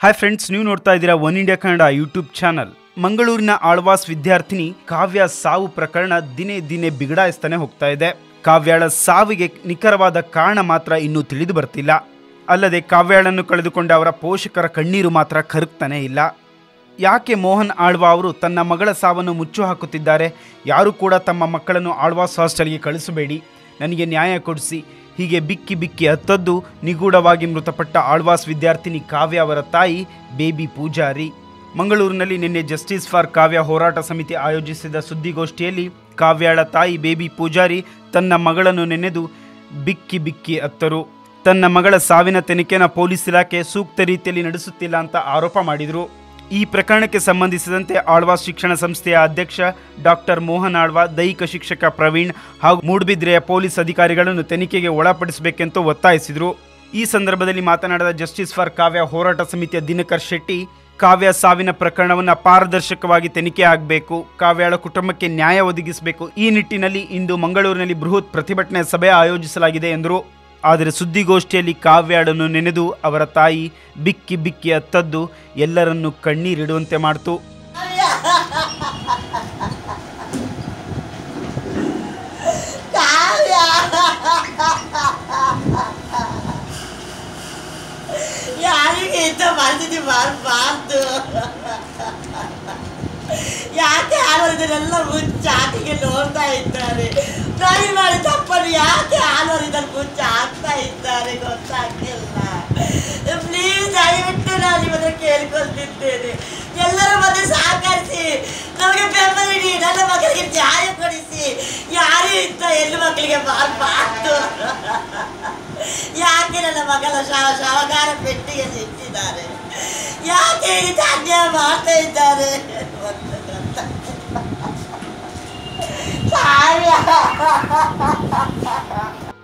Hi friends ನೀವು ನೋಡ್ತಾ ಇದ್ದೀರಾ one India Kannada YouTube channel ಮಂಗಳೂರಿನ ಆಳ್ವಾಸ್ ವಿದ್ಯಾರ್ಥಿನಿ ಕಾವ್ಯ ಸಾವು ಪ್ರಕರಣ ದಿನೇ ದಿನೇ ಬಿಗಡಾಯಿಸ್ತಾನೆ ಹೋಗ್ತಾ ಇದೆ. ಕಾವ್ಯಾಳ ಸಾವಿಗೆ ನಿಖರವಾದ ಕಾರಣ ಮಾತ್ರ ಇನ್ನೂ ತಿಳಿದು ಬರ್ತಿಲ್ಲ. ಅಲ್ಲದೆ ಕಾವ್ಯಾಳನ್ನು ಕಳೆದುಕೊಂಡ ಅವರ ಪೋಷಕರ ಕಣ್ಣೀರು ಮಾತ್ರ ಕರಗ್ತಾನೇ ಇಲ್ಲ. ಯಾಕೆ ಮೋಹನ್ ಆಳ್ವಾ ಅವರು ತನ್ನ ಮಗಳ ಸಾವನ್ನು ಮುಚ್ಚು ಹಾಕುತ್ತಿದ್ದಾರೆ ಯಾರು ಕೂಡ ತಮ್ಮ ಮಕ್ಕಳನ್ನು ಆಳ್ವಾಸ್ ಹಾಸ್ಟೆಲ್ಗೆ ಕಳಿಸಬೇಡಿ. ನನಗೆ ನ್ಯಾಯ ಕೊಡಿಸಿ. ಹೀಗೆ ಬಿಕ್ಕಿ ಬಿಕ್ಕಿ ಹತ್ತದ್ದು ನಿಗೂಢವಾಗಿ ಮೃತಪಟ್ಟ ಆಳ್ವಾಸ್ ವಿದ್ಯಾರ್ಥಿನಿ ಕಾವ್ಯ ಅವರ ತಾಯಿ, ಬೇಬಿ ಪೂಜಾರಿ. ಮಂಗಳೂರಿನಲ್ಲಿ ನಿನ್ನೆ ಜಸ್ಟಿಸ್ ಫಾರ್ ಕಾವ್ಯ ಹೋರಾಟ ಸಮಿತಿ ಆಯೋಜಿಸಿದ ಸುದ್ದಿಗೋಷ್ಠಿಯಲ್ಲಿ ಕಾವ್ಯಾಳ ತಾಯಿ, ಬೇಬಿ ಪೂಜಾರಿ ತನ್ನ ಮಗಳನ್ನು ನೆನೆದು ಬಿಕ್ಕಿ ಬಿಕ್ಕಿ ಅತ್ತರು ತನ್ನ ಮಗಳ ಸಾವಿನ ತನಿಖೆನ ಪೊಲೀಸ್ ಇಲಾಖೆ ಸೂಕ್ತ ರೀತಿಯಲ್ಲಿ ನಡೆಸುತ್ತಿಲ್ಲ ಅಂತ ಆರೋಪ ಮಾಡಿದರು. ಈ ಪ್ರಕರಣಕ್ಕೆ ಸಂಬಂಧಿಸಿದಂತೆ ಆಳ್ವಾಸ್ ಶಿಕ್ಷಣ ಸಂಸ್ಥೆಯ ಅಧ್ಯಕ್ಷ ಡಾಕ್ಟರ್ ಮೋಹನ್ ಆಳ್ವಾ, ದೈಹಿಕ ಶಿಕ್ಷಕ ಪ್ರವೀಣ್ ಹಾಗೂ ಮೂಡುಬಿದ್ರೆಯ ಪೊಲೀಸ್ ಅಧಿಕಾರಿಗಳನ್ನು ತನಿಖೆಗೆ ಒಳಪಡಿಸಬೇಕೆಂದು ಒತ್ತಾಯಿಸಿದರು. ಈ ಸಂದರ್ಭದಲ್ಲಿ ಮಾತನಾಡಿದ ಜಸ್ಟಿಸ್ ಫಾರ್ ಕಾವ್ಯ ಹೋರಾಟ ಸಮಿತಿಯ ದಿನಕರ್ ಶೆಟ್ಟಿ, ಕಾವ್ಯ ಸಾವಿನ ಪ್ರಕರಣವನ್ನು ಪಾರದರ್ಶಕವಾಗಿ ತನಿಖೆ ಆಗಬೇಕು, ಕಾವ್ಯಾಳ ಕುಟುಂಬಕ್ಕೆ ನ್ಯಾಯ ಒದಗಿಸಬೇಕು. ಈ ನಿಟ್ಟಿನಲ್ಲಿ ಇಂದು ಮಂಗಳೂರಿನಲ್ಲಿ ಬೃಹತ್ ಪ್ರತಿಭಟನೆ ಸಭೆ ಆಯೋಜಿಸಲಾಗಿದೆ ಎಂದರು. ಆದರೆ ಸುದ್ದಿಗೋಷ್ಠಿಯಲ್ಲಿ ಕಾವ್ಯಾಡನ್ನು ನೆನೆದು ಅವರ ತಾಯಿ ಬಿಕ್ಕಿ ಬಿಕ್ಕಿ ಅತ್ತದ್ದು ಎಲ್ಲರನ್ನೂ ಕಣ್ಣೀರಿಡುವಂತೆ ಮಾಡಿತು. ಯಾಕೆ ಆಡೋರಿದನ್ನೆಲ್ಲ ಮುಚ್ಚಾತಿಗೆ ನೋಡ್ತಾ ಇದ್ದಾರೆ? ಕೇಳ್ಕೊಳ್ತಿದ್ದೇನೆ. ಎಲ್ಲರ ಮಧ್ಯೆ ಸಹಕರಿಸಿ, ನಮಗೆ ಬೆಂಬಲ ನೀಡಿ ನನ್ನ ಮಕ್ಕಳಿಗೆ ನ್ಯಾಯ ಕೊಡಿಸಿ. ಯಾರು ಇಂಥ ಹೆಣ್ಣು ಮಕ್ಕಳಿಗೆ ಬಾರ್ಬಾರ್ದು ಯಾಕೆ ನನ್ನ ಮಗಳ ಶವ ಶವಕಾರ ಪೆಟ್ಟಿಗೆ ಸಿಕ್ಕಿದ್ದಾರೆ? ಯಾಕೆ ಈ ಅನ್ಯಾಯ ಮಾಡ್ತಾ ಇದ್ದಾರೆ?